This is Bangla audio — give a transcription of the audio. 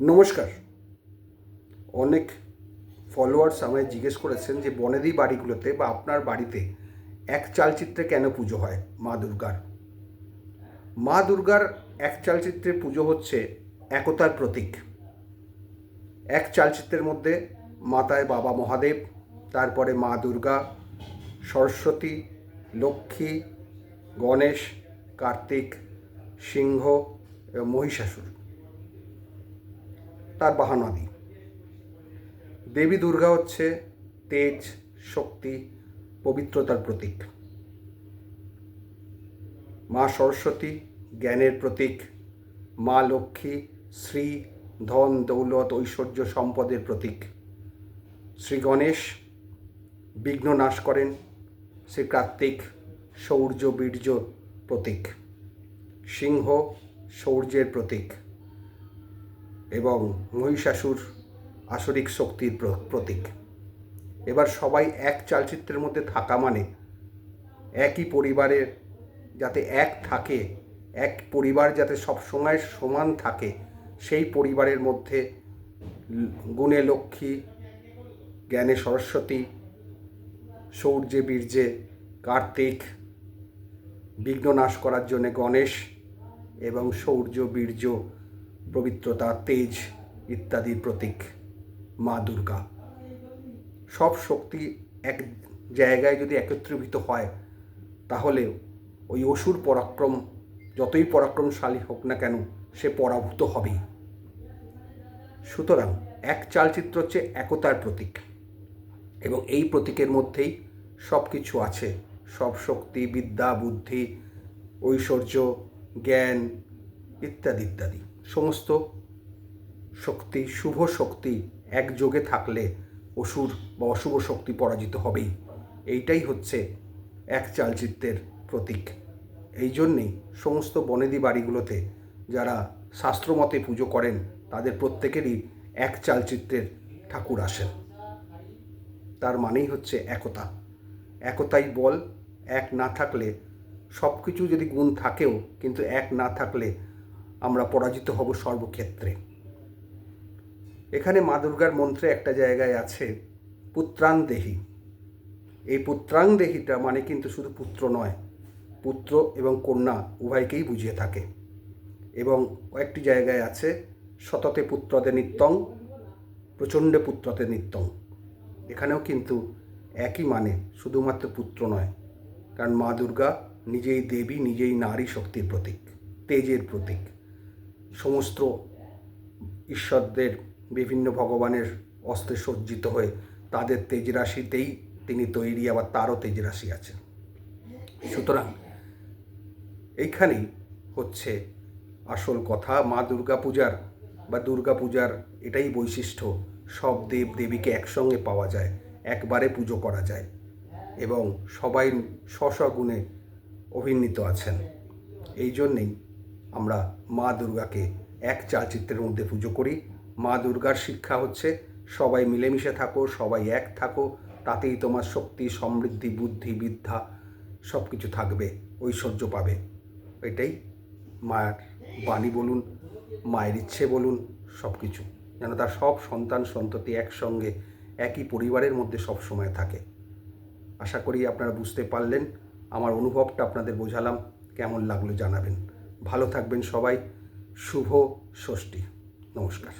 নমস্কার। অনেক ফলোয়ার্স আমায় জিজ্ঞেস করেছেন যে, বনেদি বাড়িগুলোতে বা আপনার বাড়িতে এক চালচিত্রে কেন পুজো হয় মা দুর্গার? মা দুর্গার এক চালচিত্রে পুজো হচ্ছে একতার প্রতীক। এক চালচিত্রের মধ্যে মাতায় বাবা মহাদেব, তারপরে মা দুর্গা, সরস্বতী, লক্ষ্মী, গণেশ, কার্তিক, সিংহ মহিষাসুর। তার বাহানাদি দেবী দুর্গা হচ্ছে তেজ, শক্তি, পবিত্রতার প্রতীক। মা সরস্বতী জ্ঞানের প্রতীক। মা লক্ষ্মী শ্রী ধন, দৌলত, ঐশ্বর্য, সম্পদের প্রতীক। শ্রী গণেশ বিঘ্ন নাশ করেন। শ্রী কার্তিক শৌর্য বীর্য প্রতীক। সিংহ শৌর্যের প্রতীক। এবং মহিষাসুর আসরিক শক্তির প্রতীক। এবার সবাই এক চালচিত্রের মধ্যে থাকা মানে একই পরিবারের যাতে এক থাকে, এক পরিবার যাতে সব সময় সমান থাকে, সেই পরিবারের মধ্যে গুণে লক্ষ্মী, জ্ঞানে সরস্বতী শৌর্যে বীর্যে কার্তিক বিঘ্ন নাশ করার জন্যে গণেশ এবং শৌর্য বীর্য পবিত্রতা, তেজ ইত্যাদির প্রতীক মা দুর্গা। সব শক্তি এক জায়গায় যদি একত্রীভূত হয়, তাহলে ওই অসুর পরাক্রম, যতই পরাক্রমশালী হোক না কেন, সে পরাভূত হবেই। সুতরাং এক চালচিত্র হচ্ছে একতার প্রতীক এবং এই প্রতীকের মধ্যেই সব কিছু আছে। সব শক্তি, বিদ্যা, বুদ্ধি, ঐশ্বর্য, জ্ঞান ইত্যাদি ইত্যাদি। সমস্ত শক্তি, শুভ শক্তি একযোগে থাকলে অসুর বা অশুভ শক্তি পরাজিত হবেই। এইটাই হচ্ছে এক চালচিত্রের প্রতীক। এই জন্যেই সমস্ত বনেদি বাড়িগুলোতে যারা শাস্ত্রমতে পুজো করেন, তাদের প্রত্যেকেরই এক চালচিত্রের ঠাকুর আসেন। তার মানেই হচ্ছে একতা। একতাই বল, এক না থাকলে সব কিছু যদি গুণ থাকেও, কিন্তু এক না থাকলে আমরা পরাজিত হব সর্বক্ষেত্রে। এখানে মা দুর্গার মন্ত্রে একটা জায়গায় আছে, পুত্রাং দেহি। এই পুত্রাং দেহিটা মানে কিন্তু শুধু পুত্র নয়, পুত্র এবং কন্যা উভয়কেই বুঝিয়ে থাকে। এবং কয়েকটি জায়গায় আছে শততে পুত্রতে নিত্যং প্রচণ্ডে পুত্রতে নিত্যং। এখানেও কিন্তু একই মানে শুধুমাত্র পুত্র নয়, কারণ মা দুর্গা নিজেই দেবী, নিজেই নারী শক্তির প্রতীক, তেজের প্রতীক। সমস্ত ঈশ্বরদের, বিভিন্ন ভগবানের অস্ত্রে সজ্জিত হয়ে তাদের তেজরাশিতেই তিনি তৈরি, আবার তারও তেজরাশি আছে। সুতরাং এইখানেই হচ্ছে আসল কথা। মা দুর্গা পূজার বা দুর্গা পূজার এটাই বৈশিষ্ট্য, সব দেব দেবীকে একসঙ্গে পাওয়া যায়, একবারে পুজো করা যায় এবং সবাই স্ব গুণে আছেন। এই জন্যেই আমরা মা দুর্গাকে এক চালচিত্রের মধ্যে পুজো করি। মা দুর্গার শিক্ষা হচ্ছে সবাই মিলেমিশে থাকো, সবাই এক থাকো, তাতেই তোমার শক্তি, সমৃদ্ধি, বুদ্ধি, বিদ্যা সব কিছু থাকবে, ঐশ্বর্য পাবে। এটাই মায়ের বাণী বলুন, মায়ের ইচ্ছে বলুন সব কিছু যেন তার সব সন্তান, সন্ততি একসঙ্গে, একই পরিবারের মধ্যে সব সময় থাকে। আশা করি আপনারা বুঝতে পারলেন, আমার অনুভবটা আপনাদের বোঝালাম, কেমন লাগল জানাবেন। ভালো থাকবেন সবাই। শুভ ষষ্ঠী। নমস্কার।